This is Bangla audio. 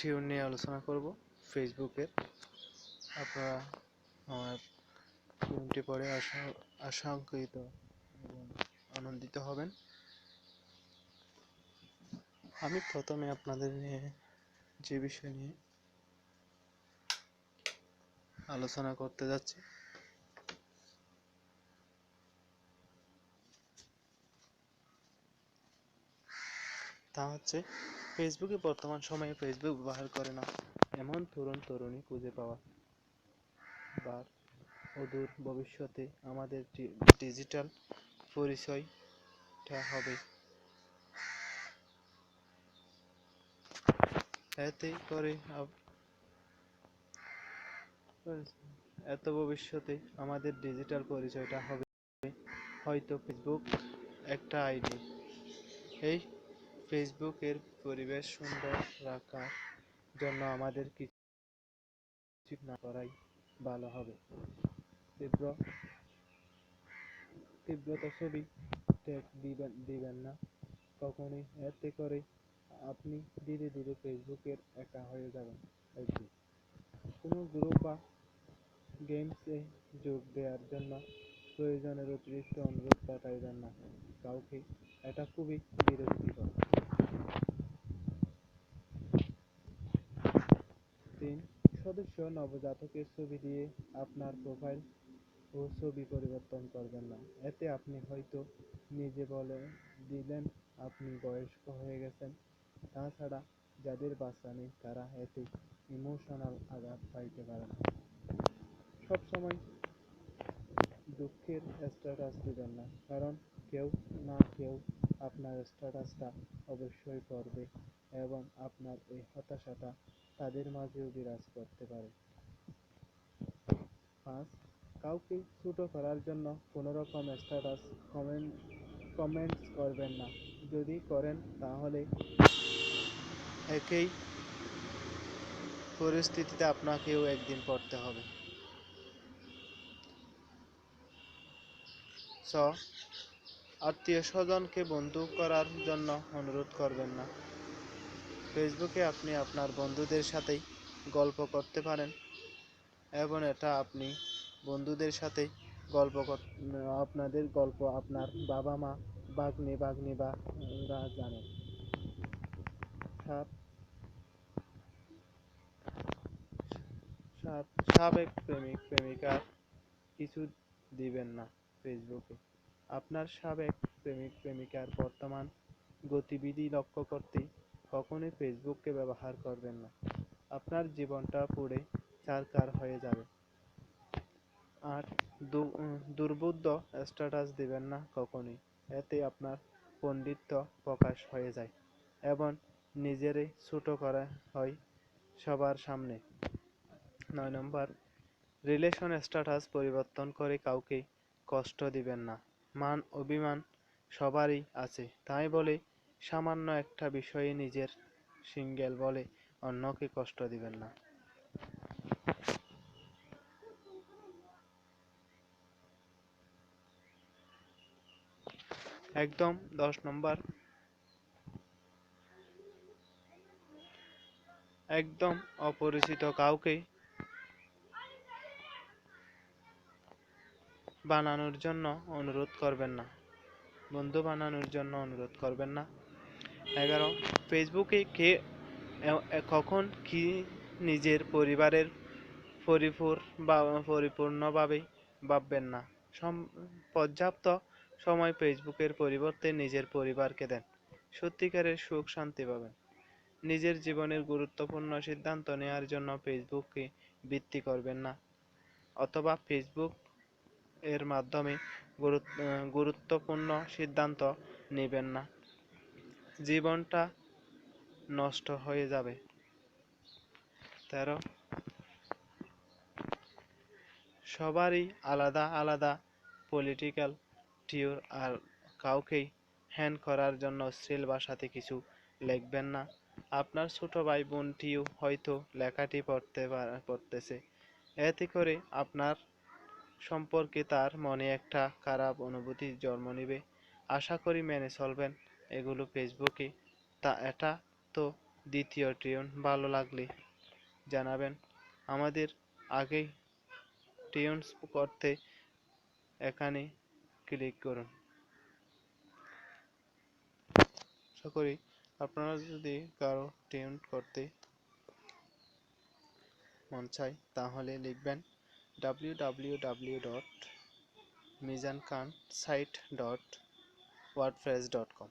টিউন নিয়ে আলোচনা করব ফেসবুকের আপনারা আমার টিউনটি পড়ে আশা, আশঙ্কিত এবং আনন্দিত হবেন। আমি প্রথমে আপনাদের নিয়ে যে বিষয় নিয়ে আলোচনা করতে যাচ্ছি, তা হচ্ছে ফেসবুকে বর্তমান সময়ে ফেসবুক ব্যবহার করে না। এমন তরুণ তরুণী খুঁজে পাওয়া বা অদূর ভবিষ্যতে আমাদের ডিজিটাল পরিচয়টা হবে। এতে করে এত ভবিষ্যতে আমাদের ডিজিটাল পরিচয়টা হবে। হয়তো ফেসবুক একটা আইডি। এই ফেসবুকের পরিবেশ সুন্দর রাখার জন্য আমাদের কিছু না করাই ভালো হবে। তীব্র, তীব্রতা ছবি ট্যাগ দিবেন দিবেন না। কখনোই এতে করে আপনি ধীরে ধীরে ফেসবুকের একা হয়ে যাবেন। একদিন কোনো গ্রুপ বা গেমসে যোগ দেওয়ার জন্য প্রয়োজনের অতিরিক্ত অনুরোধ পাঠাইবেন না। কাউকে এটা খুবই বিরক্তিকর। সদস্য নবজাতকের ছবি দিয়ে আপনার প্রোফাইল ও ছবি পরিবর্তন করবেন না। এতে আপনি হয়তো নিজে বলে দিলেন, আপনি বয়স্ক হয়ে গেছেন। তাছাড়া যাদের বাচ্চা নেই, তারা এতে ইমোশনাল আঘাত পাইতে পারে পারেন সবসময় দুঃখের স্ট্যাটাস দিবেন না। কারণ কেউ না আপনার স্ট্যাটাসটা অবশ্যই পড়বে এবং আপনার এই হতাশাটা তাদের মাঝেও বিরাজ করতে পারে। পাঁচ, কাউকে ছোট করার জন্য কোনো রকম স্ট্যাটাস কমেন্ট কমেন্টস করবেন না। যদি করেন, তাহলে একই পরিস্থিতিতে আপনাকেও একদিন পড়তে হবে। ছ আত্মীয় স্বজনকে বন্ধু করার জন্য অনুরোধ করবেন না। ফেসবুকে আপনি আপনার বন্ধুদের সাথেই গল্প করতে পারেন এবং এটা আপনি বন্ধুদের সাথে গল্প আপনাদের গল্প আপনার বাবা মা বাগ্নি বাগ্নি বা জানেন সাত সাবেক প্রেমিক প্রেমিকার কিছু দিবেন না ফেসবুকে। আপনার সাবেক প্রেমিক প্রেমিকার বর্তমান গতিবিধি লক্ষ্য করতে কখনোই ফেসবুককে ব্যবহার করবেন না। আপনার জীবনটা পুড়ে ছারখার হয়ে যাবে। আর দু- উম, দুর্বোধ্য স্ট্যাটাস দেবেন না কখনোই। এতে আপনার পণ্ডিত্য প্রকাশ হয়ে যায় এবং নিজেরই ছোট করা হয় সবার সামনে। নয় নম্বর রিলেশন স্ট্যাটাস পরিবর্তন করে কাউকে কষ্ট দিবেন না। মান, অভিমান সবারই আছে। তাই বলে সামান্য একটা বিষয়ে নিজের সিঙ্গেল বলে অন্যকে কষ্ট দিবেন না। একদম দশ নম্বর। একদম অপরিচিত কাউকে বানানোর জন্য অনুরোধ করবেন না। বন্ধু বানানোর জন্য অনুরোধ করবেন না। এগারো ফেসবুকে কে কখন কি নিজের পরিবারের পরিপূর বা পরিপূর্ণভাবে ভাববেন না। পর্যাপ্ত সময় ফেসবুকের পরিবর্তে নিজের পরিবারকে দেন। সত্যিকারের সুখ শান্তি পাবেন। নিজের জীবনের গুরুত্বপূর্ণ সিদ্ধান্ত নেওয়ার জন্য ফেসবুককে ভিত্তি করবেন না। অথবা ফেসবুক এর মাধ্যমে গুরুত্ব গুরুত্বপূর্ণ সিদ্ধান্ত নেবেন না। জীবনটা নষ্ট হয়ে যাবে। তেরো। সবারই আলাদা আলাদা পলিটিক্যাল টিউর আর কাউকেই হ্যান করার জন্য অশ্লীল ভাষাতে কিছু লিখবেন না। আপনার ছোট ভাই বোনটিও হয়তো লেখাটি পড়তে পড়তেছে। এতে করে আপনার সম্পর্কে তার মনে একটা খারাপ অনুভূতি জন্ম নেবে। আশা করি মেনে চলবেন। এগুলো ফেসবুকে। তা এটা তো দ্বিতীয় টিউন। ভালো লাগলে জানাবেন। আমাদের আগেই টিউনস করতে এখানে ক্লিক করুন। আশা করি আপনারা যদি কারও টিউন করতে মন চায় তাহলে লিখবেন। W W W dot Mizan Khan site dot WordPress dot com